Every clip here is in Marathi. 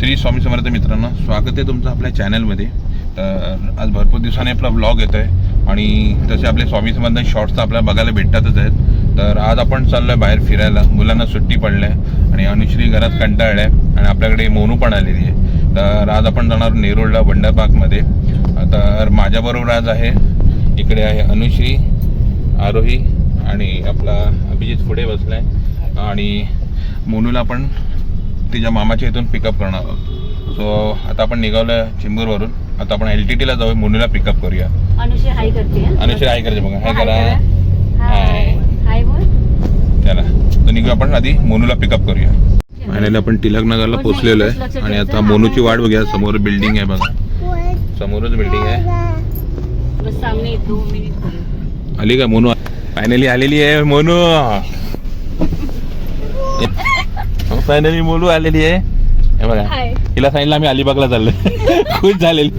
श्री स्वामी समर्थ मित्रांनो स्वागत आहे तुमचं आपल्या चॅनलमध्ये तर आज भरपूर दिवसांनी आपला ब्लॉग येतो आहे आणि तसे आपले स्वामी समर्थ शॉर्ट्स तर आपल्याला बघायला भेटतातच आहेत. तर आज आपण चाललो आहे बाहेर फिरायला. मुलांना सुट्टी पडली आहे आणि अनुश्री घरात कंटाळल्या आहे आणि आपल्याकडे मोनू पण आलेली आहे. तर आज आपण जाणार नेरूळला वंडर पार्कमध्ये. तर माझ्याबरोबर आज आहे इकडे आहे अनुश्री आरोही आणि आपला अभिजित पुढे बसला आहे आणि मोनूला आपण तिच्या मामाच्या इथून पिकअप करणार आहोत सो आता आपण निघालो आहे चिंबूरवरून. आता आपण एल टी टीला जाऊ मोनूला पिकअप करूया. अनुषी हाय करते? अनुश्री हाय करायचे बघा. हाय करा. हाय हाय बोल. चला. तर निघू आपण आधी मोनूला पिकअप करूया. फायनली आपण टिळक नगरला पोहोचलेलो आहे आणि आता मोनूची वाट बघूया. समोर बिल्डिंग आहे बघा. समोरच बिल्डिंग आहे. आली का मोनू? फायनली आलेली आहे मोनू. फायनली मोनू आलेली आहे. हे बघा. हाय. हिला सांगितलं आम्ही अलिबागला चाललोय. खुश झालेली.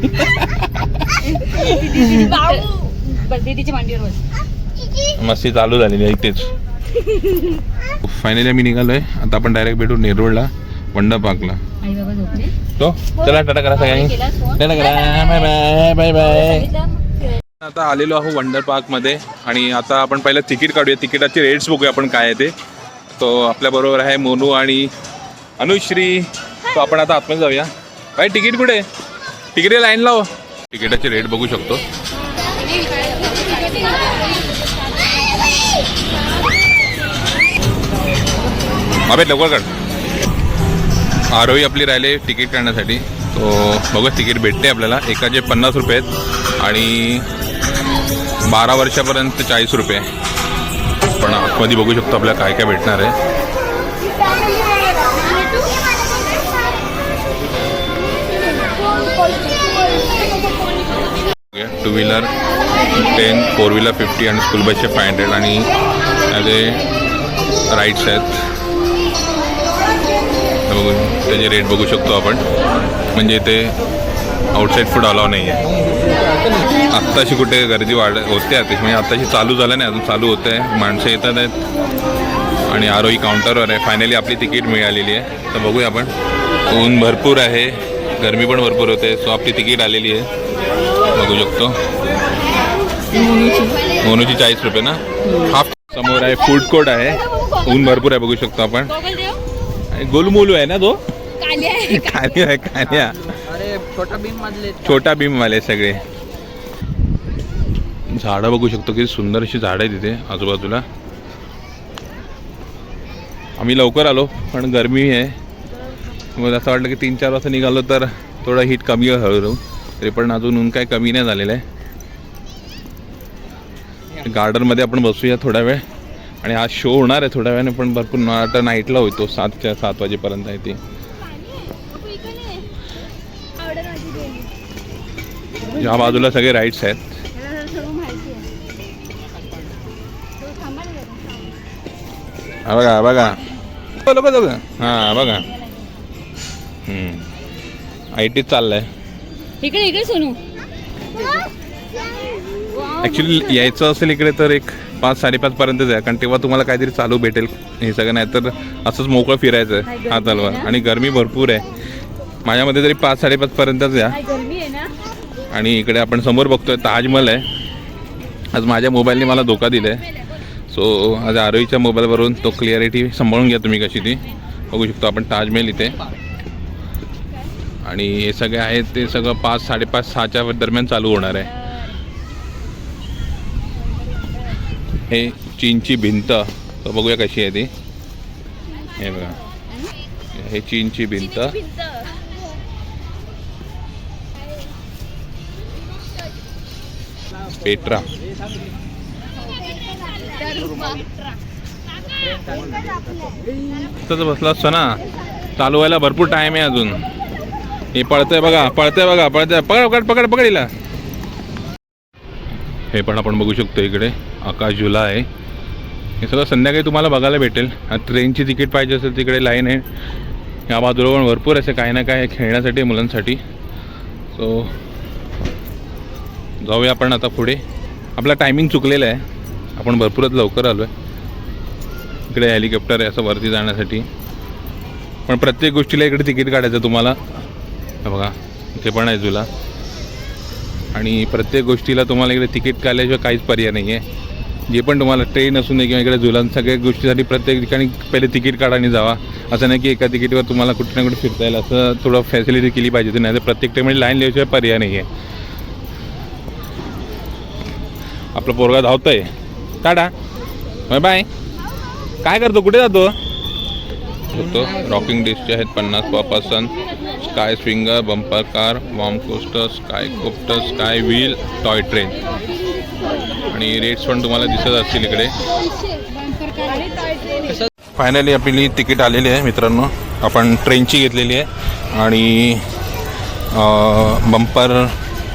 बस दीदीच्या मांडीवर बस मस्ती चालू झालेली आहे इथेच. फायनली आम्ही निघालोय. आता आपण डायरेक्ट भेटू नेरूळला वंडर पार्कला आई बाबा झोपले? तो चला टाटा करा सगळ्यांनी? टाटा करा. Bye bye bye bye? आता आलेलो आहो वंडर पार्कमध्ये आणि आता आपण पहिलं तिकीट काढूया. तिकिटाचे रेट्स बघूया आपण काय आहे ते. तो आपल्या बरोबर आहे मोनू आणि अनुश्री तो आपण आता आतमध्ये जाऊया. काय तिकीट कुठे? तिकीट लाईन लाव हो. तिकिटाचे रेट बघू शकतो. अभे लवकर काढ आरोही आपली राहिले तिकीट काढण्यासाठी. तो बघू तिकीट भेटते आपल्याला. एकाचे पन्नास रुपये आहेत आणि बारा वर्षापर्यंत चाळीस रुपये. आपण आतमध्ये बघू शकतो आपल्याला काय काय भेटणार आहे. Two wheeler ten four wheeler fifty आणि स्कूल बसचे फाय हंड्रेड आणि त्याचे राईड्स आहेत हे बघू त्याचे रेट बघू शकतो आपण. म्हणजे ते आउटसाईड फूड अलाव नाही आहे आत्ताशी कुठे गर्दी वाढ होते आता म्हणजे आत्ताशी चालू झालं नाही अजून चालू होतं आहे माणसं येतात आहेत. आणि आरोही काउंटरवर आहे. फायनली आपली तिकीट मिळालेली आहे. तर बघूया आपण. ऊन भरपूर आहे. गरमी पण भरपूर होते. सो आपली तिकीट आलेली आहे. बघू शकतो. मोनूची चाळीस रुपये ना? हाफ समोर आहे. फूड कोर्ट आहे. ऊन भरपूर आहे. बघू शकतो आपण. आणि गोलमोलू आहे ना तो? कान्या आहे. कान्या अरे छोटा भीम भीमवाले सगळे. झाडं बघू शकतो किती सुंदर अशी झाडं आहे तिथे आजूबाजूला. आम्ही लवकर आलो पण गरमी आहे. मग असं वाटलं की तीन चार वाजता निघालो तर थोडं हीट कमी हळूहळू. तरी पण अजून ऊन काय कमी नाही झालेलं आहे. गार्डनमध्ये आपण बसूया थोडा वेळ. आणि आज शो होणार आहे थोड्या वेळाने पण भरपूर आता नाईटला होतो. सातच्या सात वाजेपर्यंत आहे ती. या. बाजूला सगळे राईड्स आहेत. हा बघा हा बघा बघा बघा हां बघा. आय टीत चाललंय. इकडे इकडे सोनू. ॲक्च्युली यायचं असेल इकडे तर एक पाच साडेपाच पर्यंतच आहे कारण तेव्हा तुम्हाला काहीतरी चालू भेटेल हे सगळं. नाही तर असंच मोकळं फिरायचं आहे हा तलवार आणि गरमी भरपूर आहे. माझ्यामध्ये तरी पाच साडेपाच पर्यंतच या काय गरमी आहे ना? आणि इकडे आपण समोर बघतोय ताजमहल आहे. आज माझ्या मोबाईलने मला धोका दिला आहे सो आज आरोहीच्या मोबाईलवरून तो क्लिअरिटी सांभाळून घ्या तुम्ही कशी ती. बघू शकतो आपण ताजमहल इथे. आणि हे सगळे आहेत ते सगळं पाच साडेपाच सहाच्या दरम्यान चालू होणार आहे. हे चीनची भिंत तर बघूया कशी आहे ती. हे बघा. हे चीनची भिंत. पेट्रा. तसं बसला असतो ना. चालू व्हायला भरपूर टाइम आहे अजून. हे पळतंय बघा पळतंय बघा पळतंय. पकड पकड पकड पकड हे पण आपण बघू शकतो इकडे. आकाश झुला आहे. हे सगळं संध्याकाळी तुम्हाला बघायला भेटेल. ट्रेनची तिकीट पाहिजे असेल तिकडे लाईन आहे. या बाजूला पण भरपूर असे काही ना काय खेळण्यासाठी मुलांसाठी. सो जाऊया आपण आता पुढे. आपला टायमिंग चुकलेला आहे. आपण भरपूरच लवकर आलो आहे इकडे हेलिकॉप्टर आहे असं वरती जाण्यासाठी. पण प्रत्येक गोष्टीला इकडे तिकीट काढायचं तुम्हाला. बघा इथे पण आहे झुला. आणि प्रत्येक गोष्टीला तुम्हाला इकडे तिकीट काढल्याशिवाय काहीच पर्याय नाही आहे जे पण तुम्हाला ट्रेन असू नये किंवा इकडे झुलान सगळ्या गोष्टीसाठी प्रत्येक ठिकाणी पहिले तिकीट काढा आणि जावा. असं नाही की एका तिकीटवर तुम्हाला कुठे ना कुठे फिरता येईल. असं थोडं फॅसिलिटी केली पाहिजे नाही तर प्रत्येक ठिकाणी लाईन लिहायशिवाय पर्याय नाही आहे आपलं पोरगा धावतंय. टाटा. Bye bye. काय करतो? कुठे जातो? होतो. रॉकिंग डिस्कचे आहेत पन्नास पापासन sky swinger bumper car worm coaster sky copter sky wheel toy train आणि रेट्स पण तुम्हाला दिसत असतील इकडे. फायनली आपली तिकीट आलेली आहे मित्रांनो. आपण ट्रेनची घेतलेली आहे आणि बंपर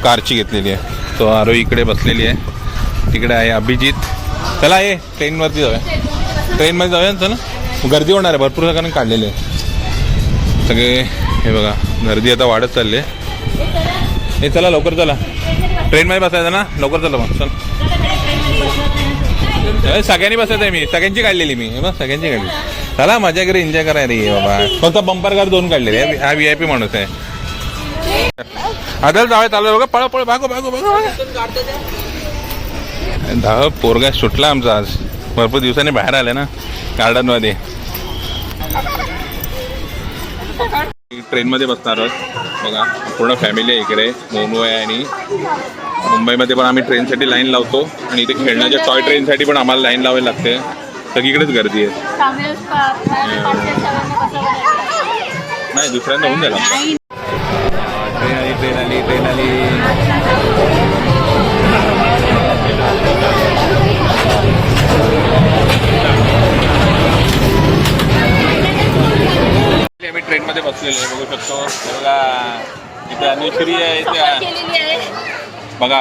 कारची घेतलेली आहे. तो आरो इकडे बसलेली आहे. तिकडे आहे अभिजित. चला ये ट्रेनवरती जाऊया. ट्रेनमध्ये जाऊया ना चला. गर्दी होणार आहे भरपूर ठिकाणी काढलेले सगळे हे बघा गर्दी आता वाढत चालली आहे. हे चला लवकर चला. ट्रेनमध्ये बसायचं ना लवकर चला मग चल. सगळ्यांनी बसायचं आहे मी सगळ्यांची काढलेली मी. हे बघ सगळ्यांची काढली चला मजा करे एन्जॉय करायला रे बाबा. फक्त बंपर कार दोन काढलेले हा व्ही आय पी माणूस आहे. आदल जावे चालू आहे. बघा पळ पळ भागो भागो भागो. धाव पोरगा सुटला आमचा आज. भरपूर दिवसांनी बाहेर आले ना गार्डनमध्ये. ट्रेनमध्ये बसणार आहोत. बघा पूर्ण फॅमिली आहे इकडे मोनू आहे आणि मुंबईमध्ये पण आम्ही ट्रेनसाठी लाईन लावतो आणि इथे खेळण्याच्या टॉय ट्रेनसाठी पण आम्हाला लाईन लावावी लागते. सगळीकडेच गर्दी आहे. नाही दुसऱ्यांदा होऊन जाईल. ट्रेन आली ट्रेन आली ट्रेन आली. ट्रेनमध्ये बसलेलो आहे बघू शकतो. हे बघा इथे अनुश्री आहे इथे बघा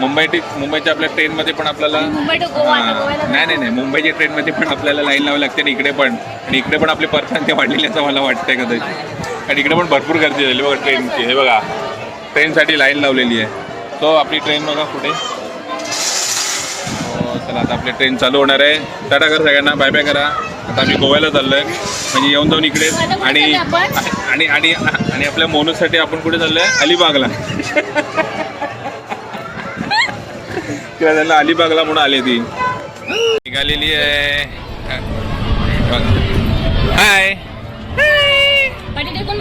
मुंबई टी मुंबईच्या आपल्या ट्रेनमध्ये पण आपल्याला नाही नाही नाही मुंबईच्या ट्रेनमध्ये पण आपल्याला लाईन लावावी लागते आणि इकडे पण. आणि इकडे पण आपली परसांती वाढलेली असं मला वाटतंय कदाचित. आणि इकडे पण भरपूर गर्दी झाली बघा ट्रेनची. हे बघा ट्रेनसाठी लाईन लावलेली आहे. तो आपली ट्रेन बघा कुठे हो, चला आता आपली ट्रेन चालू होणार आहे. टाटा कर सगळ्यांना. बाय बाय करा. आता आम्ही गोव्याला चाललोय. म्हणजे येऊन जाऊन इकडे. आणि? आणि आणि आणि आपल्या मोनूसाठी आपण कुठे चाललोय? अलिबागला. किंवा त्यांना अलिबागला म्हणून आली ती. निघालेली आहे. हाय.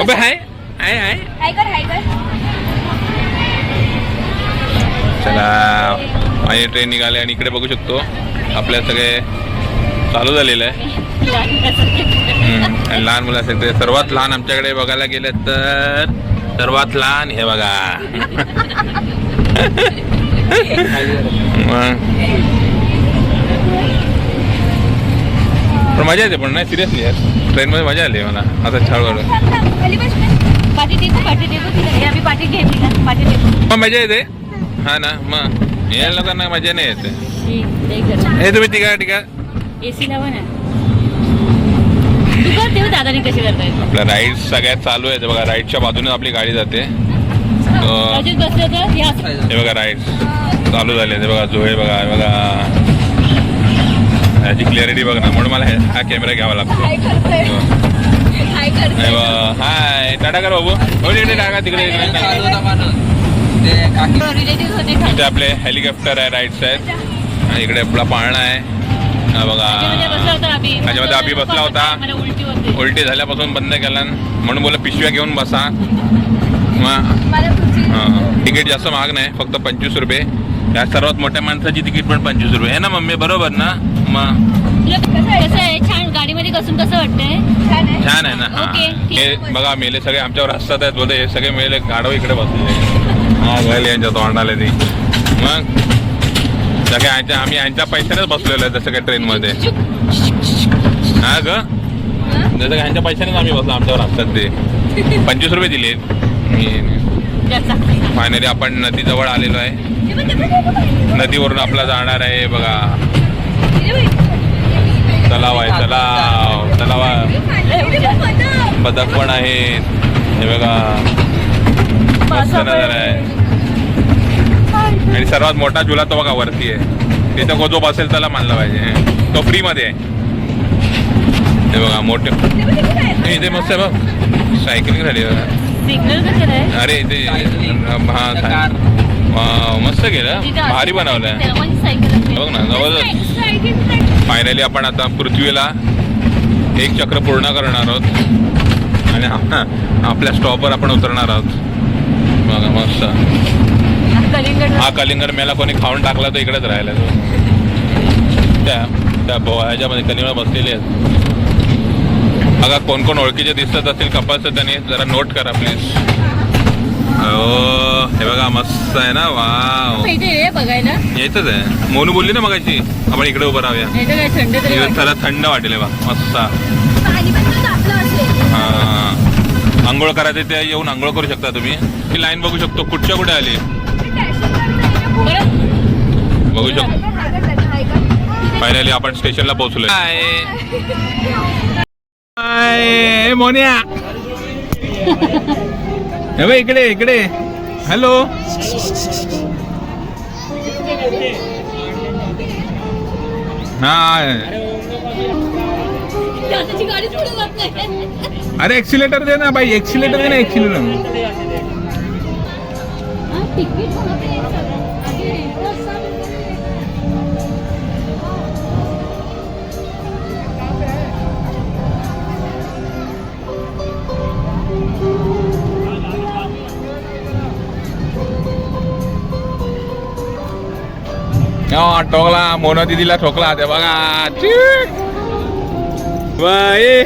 हाय. हाय हाय. चला. माझी ट्रेन निघाली आणि इकडे बघू शकतो. आपल्या सगळे चालू झालेलं आहे. आणि लहान मुलासाठी सर्वात लहान आमच्याकडे बघायला गेले तर सर्वात लहान हे बघा. पण मजा येते पण नाही सिरियसली यार. ट्रेनमध्ये मजा आली मला आता टेकू टेकू टेकू मग मजा येते? हा ना मग. या लोकांना मजा नाही येते. हे तुम्ही तिघा टिका एसी लावा ना तू कर तेव्हा दादाने कशी करतायत आपल्या राईड्स सगळ्यात चालू आहेत बघा राईडच्या बाजूने आपली गाडी जाते. तर अजित बसलं तर हे असं हे बघा राईड्स चालू झाले ते बघा जो हे बघा हे बघा. याची क्लिअरिटी बघ ना म्हणून मला हे- हा कॅमेरा घ्यावा लागतो. करतोय हे करतोय बघ, हाय टाटा कर बाबू. हो तिकडे टाका तिकडे इकडे. रिलेटिव्ह होते इथे आपले हेलिकॉप्टर आहे राईड्स आहेत. आणि इकडे आपला पाळणा आहे. बघा. त्याच्यामध्ये अभि बसला होता. मला उलटी होते. उलटी झाल्यापासून बंद केला. म्हणून बोला पिशव्या घेऊन बसा. हां. तिकीट जास्त महाग नाही फक्त पंचवीस रुपये. या सर्वात मोठ्या माणसाची तिकीट पण पंचवीस रुपये. आहे ना मम्मी बरोबर ना? मग तुला कसं आहे? कसं आहे? छान. गाडीमध्ये बसून कसं वाटतंय? छान आहे. ना? हां. हे. बघा मेले सगळे आमच्यावर हसतात आहेत बोलते हे सगळे मेले गाडव इकडे बसले हा घाल यांच्या तोंडाले ती. मग सगळे यांच्या आम्ही यांच्या पैशानेच बसलेलो आहे जसं काय ट्रेनमध्ये हा ग? जसं काय ह्यांच्या पैशानेच आम्ही बसलो आमच्यावर हसतात ते. पंचवीस रुपये दिले फायनली आपण नदीजवळ आलेलो आहे. नदीवरून आपला जाणार आहे बघा. तलाव आहे तलाव. तलाव बदक पण आहेत. हे बघा. मस्त नजारा आहे. आणि सर्वात मोठा झुला तो बघा वरती आहे. तिथं को जो बसेल त्याला मानलं पाहिजे. तो फ्रीमध्ये आहे. हे बघा मोठे. इथे मस्त आहे बघ. सायकलिंग झाली बघा. अरे इथे हा मस्त केलं. तिथे भारी बनवलंय. बघ ना, जबरदस्त. फायनली आपण आता पृथ्वीला एक चक्र पूर्ण करणार आहोत. आणि आपल्या स्टॉपवर आपण उतरणार आहोत. बघा मस्त. कलिंगड हा कलिंगड मेला कोणी खाऊन टाकला तर इकडेच राहिला. तो त्या त्या ह्याच्यामध्ये कलिंगड बसलेले आहेत. बघा कोण कोण ओळखीचे दिसत असतील कपास त्यांनी जरा नोट करा प्लीज हो हे बघा मस्त आहे ना? वाव इथे ये बघायला. यायचंच आहे. मोनू बोलली ना मगाशी? आपण इकडे उभं राहूया. काय थंड वाटेल. बा मस्त. हा. आंघोळ करायचे ते येऊन आंघोळ करू शकता तुम्ही. ही लाईन बघू शकतो. कुठच्या कुठे आली? बघू शकतो. फायनली आपण स्टेशनला पोहोचलोय. हाय. मोन्या. हे इकडे इकडे. हॅलो. हा. अरे एक्सिलेटर दे ना बाई. एक्सिलेटर दे ना एक्सिलेटर हो ठोकला मोना दिदीला ठोकला ते बघा. चिक. बाई.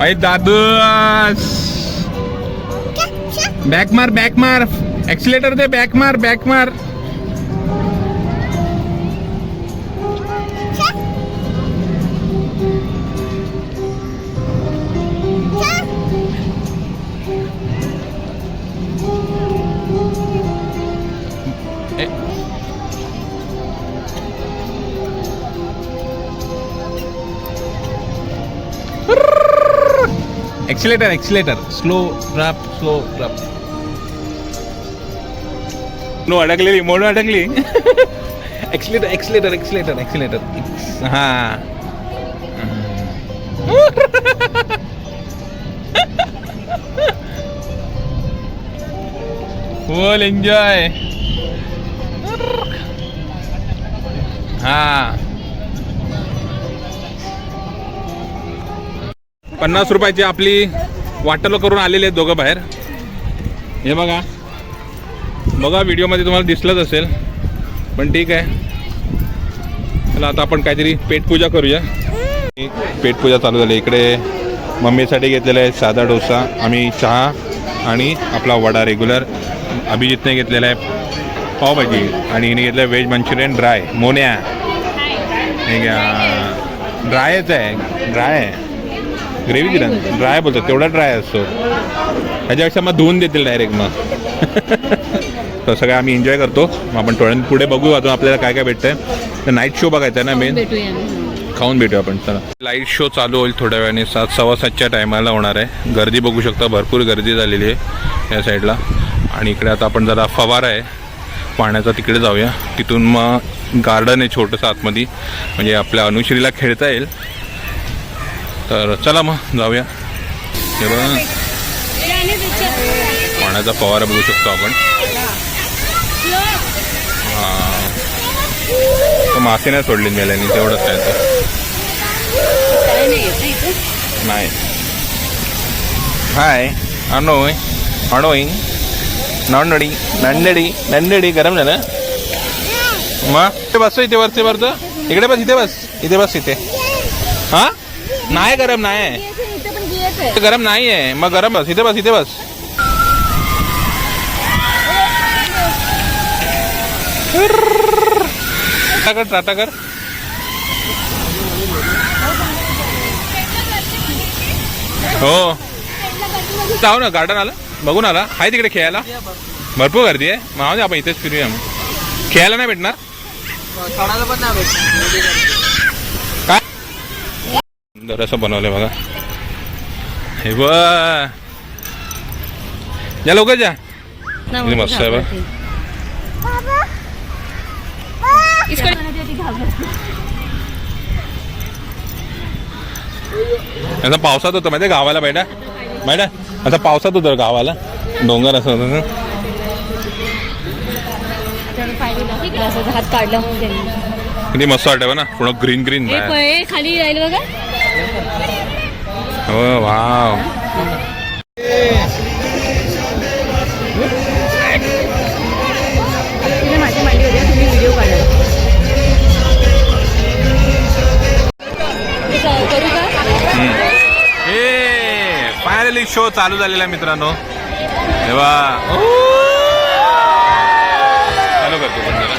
आई दादूस. बॅक मार बॅक मार. एक्सिलेटर दे बॅक मार बॅक मार. एक्सिलेटर एक्सिलेटर स्लो रॅप स्लो रॅप नो अडकलेली मोड अडकली एक्सिलेटर एक्सिलेटर एक्सिलेटर एक्सिलेटर हा फुल एन्जॉय हा पन्नास रुपयाची आपली वाटलं करून आलेली आहेत दोघं बाहेर. हे बघा. बघा व्हिडिओमध्ये तुम्हाला दिसलंच असेल. पण ठीक आहे. चला आता आपण काहीतरी पेटपूजा करूया. पेटपूजा चालू झाली. इकडे मम्मीसाठी घेतलेला आहे साधा डोसा. आम्ही चहा आणि आपला वडा रेग्युलर अभिजितने घेतलेला आहे पावभाजी. आणि हिने घेतलं व्हेज मंचुरियन ड्राय. मोन्या. घ्या. ड्रायच आहे. ड्राय आहे. ग्रेव्ही दिला. ड्राय बोलतो तेवढा ड्राय असतो. ह्याच्यापेक्षा मग धुवून देतील डायरेक्ट मग. तर सगळं आम्ही एन्जॉय करतो. मग आपण थोड्या पुढे बघू अजून आपल्याला काय काय भेटतंय. तर नाईट शो बघायचा आहे ना मेन. खाऊन भेटू आपण चला. लाइट शो चालू होईल थोड्या वेळाने. सात सव्वा सातच्या टायमाला होणार आहे. गर्दी बघू शकता भरपूर गर्दी झालेली आहे या साईडला आणि इकडे आता आपण जरा फवारा आहे. पाण्याचा तिकडे जाऊया. तिथून मग गार्डन आहे छोटंसं आतमध्ये. म्हणजे आपल्या अनुश्रीला खेळता येईल. तर चला मग जाऊया. हे बघा. पाण्याचा फवारा बघू शकतो आपण. हा. तर मासे नाही सोडले मेल्याने तेवढंच काय तर. नाही. हाय. अनोय. अणोय नंडडी नंडडी नंडडी गरम झालं. मग? ते बसतो इथे वरती वरतं इकडे बस इथे बस. इथे बस इथे. हा? नाही गरम नाही इथे गरम नाही आहे मग गरम बस इथे बस इथे बस. टाटा कर टाटा कर हो. जाऊ ना गार्डन आलं. बघून आला. आहे तिकडे खेळायला. भरपूर गर्दी आहे. मग आपण इथेच फिरूया मग. खेळायला नाही भेटणार? पण नाही सुंदर असं बनवलं बघा. हे ब या लवकर जा. मस्त आहे बघा. पावसात होतं माहिती गावाला बैठा बैठा आता पावसात होतं गावाला. डोंगर असं होतं ना. हात काढला किती मस्त वाटत ना. पूर्ण ग्रीन ग्रीन खाली राहील बघा. हो वाव. फायनली शो चालू झालेला मित्रांनो. तेव्हा चालू करतो पण जरा.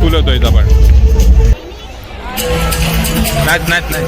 তুলে দেয় আবার নাচ নাচ নাচ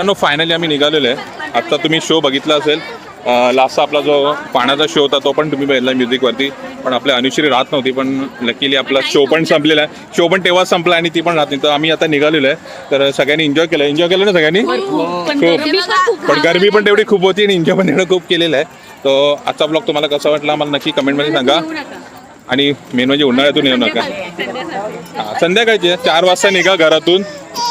मित्रांनो फायनली आम्ही निघालेलो आहे. आत्ता तुम्ही शो बघितला असेल. लास्टचा आपला जो पाण्याचा शो होता तो पण तुम्ही बघितला म्युझिकवरती पण आपल्या अनुश्री राहत नव्हती पण लकीली आपला शो पण संपलेला आहे. शो पण तेव्हाच संपला आणि ती पण राहत नाही. तर आम्ही आता निघालेलो आहे. तर सगळ्यांनी एन्जॉय केलं. एन्जॉय केलं ना सगळ्यांनी? खूप. गरमी पण खूप पण गरमी पण तेवढी खूप होती आणि एन्जॉय पण एवढं खूप केलेलं आहे. तो आजचा ब्लॉग तुम्हाला कसा वाटला मला नक्की कमेंटमध्ये सांगा. आणि मेन म्हणजे उन्हाळ्यातून येऊ नका. संध्याकाळी. हा, संध्याकाळची आहे. चार वाजता निघा घरातून.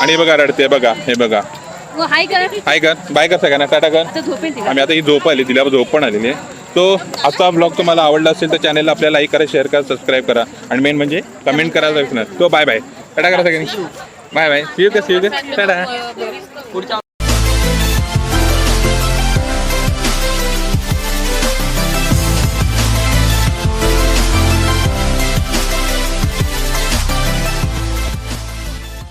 आणि हे बघा रडते बघा हे बघा. हो, हाय करा. हाय कर. बाय कर सगळ्यांना. टाटा कर. आता झोपेन तिला. आम्ही आता ही झोप आली तिला झोप पण आलेली आहे. तो आजचा ब्लॉग तुम्हाला आवडला असेल तर चॅनलला आपल्याला लाईक करा शेअर करा सबस्क्राईब करा. आणि मेन म्हणजे कमेंट विसरू नका तो बाय बाय टाटा करा सगळ्यांनी. बाय बाय सी यू का सी यू का टाटा पुढच्या